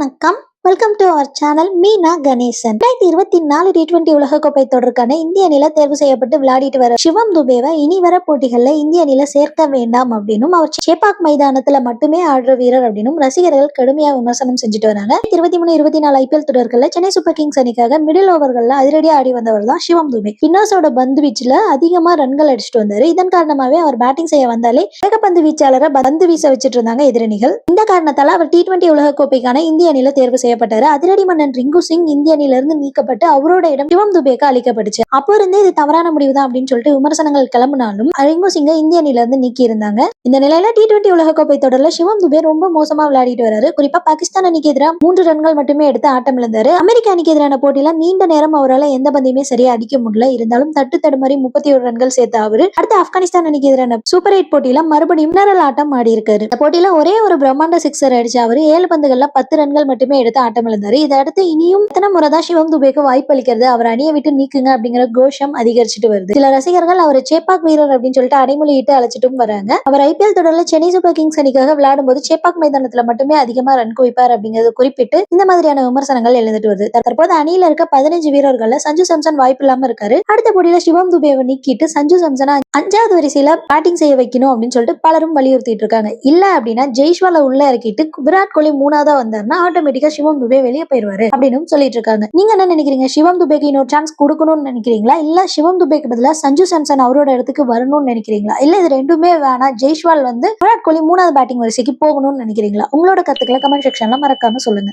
வணக்கம். Welcome to our channel Meena Ganesan ரெண்டாயிரத்தி இருபத்தி நாலு டி டுவெண்டி உலகக்கோப்பை தொடருக்கான இந்திய அணில தேர்வு செய்யப்பட்டு விளையாடிட்டு வர சிவம் துபேவை இனி வர போட்டிகளில் இந்திய அணில சேர்க்க வேண்டாம் அப்படின்னும் அவர் சேப்பாக் மைதானத்துல மட்டுமே ஆடுற வீரர் அப்படின்னும் ரசிகர்கள் கடுமையா விமர்சனம் செஞ்சுட்டு வராங்க. இருபத்தி மூணு இருபத்தி நாலு ஐபிஎல் தொடர்களில் சென்னை சூப்பர் கிங்ஸ் அணிக்காக மிடில் ஓவர்கள்ல அதிரடியா ஆடி வந்தவர் தான் சிவம் துபே. பின்னர்ஸோட பந்து வீச்சுல அதிகமா ரன்கள் அடிச்சுட்டு வந்தாரு. இதன் காரணமாவே அவர் பேட்டிங் செய்ய வந்தாலே வேகப்பந்து வீச்சாளரை பந்து வீச வச்சுட்டு இருந்தாங்க எதிரணிகள். இந்த காரணத்தால அவர் டி டுவெண்டி உலகக்கோப்பைக்கான இந்திய அணியில தேர்வு செய்யப்பட்டாரு அதிரடி மன்னன் ரிங்கு சிங் இந்திய அணியிலிருந்து நீக்கப்பட்டு அவரோட இடம் சிவம் துபேக்கு அளிக்கப்பட்டுச்சு. அப்போ இருந்தே இது தவறான முடிவு தான் அப்படின்னு சொல்லிட்டு விமர்சனங்கள் கிளம்பினாலும் ரிங்கு சிங்கை இந்திய அணியில இருந்து நீக்கி இருந்தாங்க இந்த நிலையில டி டுவெண்டி உலகக்கோப்பை தொடர்ல சிவம் துபே ரொம்ப மோசமா விளையாடிட்டு வராரு. குறிப்பா பாகிஸ்தான் அணிக்கு எதிராக மூன்று ரன்கள் மட்டுமே எடுத்து ஆட்டம் இழந்தாரு. அமெரிக்க அணிக்கு எதிரான போட்டியில நீண்ட நேரம் அவரால் எந்த பந்தையுமே சரியா அடிக்க முடியல. இருந்தாலும் தட்டு தடுமாறி முப்பத்தி ஒரு ரன்கள் சேர்த்த அவரு. அடுத்து ஆப்கானிஸ்தான் அணிக்கு எதிரான சூப்பர் எயிட் போட்டியில மறுபடியும் மினரல் ஆட்டம் ஆடி இருக்காரு இந்த போட்டியில ஒரே ஒரு பிரம்மாண்ட சிக்ஸர் அடிச்ச அவரு ஏழு பந்துகள்ல பத்து ரன்கள் மட்டுமே எடுத்து ஆட்டம் இழந்தாரு. இதை அடுத்து இனியும் எத்தனை முறை தான் சிவம் துபேக்கு வாய்ப்பு அளிக்கிறது? அவர் அணியை விட்டு நீக்குங்க அப்படிங்கிற கோஷம் அதிகரிச்சுட்டு வருது. சில ரசிகர்கள் அவர் சேப்பாக் வீரர் அப்படின்னு சொல்லிட்டு அடைமொழியிட்டு அழைச்சிட்டும் வராங்க. அவர் ஐபிஎல் தொடர்ல சென்னை சூப்பர் கிங்ஸ் அணிக்காக விளையாடும் போது சேப்பாக் மைதானத்துல மட்டுமே அதிகமா ரன் குவிப்பார் அப்படிங்கறத குறிப்பிட்டு இந்த மாதிரியான விமர்சனங்கள் எழுந்துட்டு வருது. தற்போது அணியில இருக்க பதினஞ்சு வீரர்கள்ல சஞ்சு சாம்சன் வாய்ப்பு இல்லாம இருக்காரு. அடுத்த போட்டியில சிவம் துபேவை நீக்கிட்டு சஞ்சு சம்சனா அஞ்சாவது வரிசையில பேட்டிங் செய்ய வைக்கணும் அப்படின்னு சொல்லிட்டு பலரும் வலியுறுத்திட்டு இருக்காங்க. இல்ல அப்படின்னா ஜெய்ஷ்வால உள்ள இறக்கிட்டு விராட் கோலி மூணாவதா வந்தாருன்னா ஆட்டோமேட்டிக்கா சிவம் துபே வெளியே போயிருவாரு அப்படின்னு சொல்லிட்டு இருக்காங்க. நீங்க என்ன நினைக்கிறீங்க? சிவம் துபேக்கு இன்னொரு சான்ஸ் கொடுக்கணும்னு நினைக்கிறீங்களா? இல்ல சிவம் துபேக்கு பதிலா சஞ்சு சாம்சன் அவரோட இடத்துக்கு வரணும்னு நினைக்கிறீங்களா? இல்ல இது ரெண்டுமே வேணாம் ஜெய்ஷ்வால் வந்து விராட் கோலி மூணாவது பேட்டிங் வரிசைக்கு போகணும்னு நினைக்கிறீங்களா? உங்களோட கருத்துக்களை கமெண்ட் செக்ஷன்ல மறக்காம சொல்லுங்க.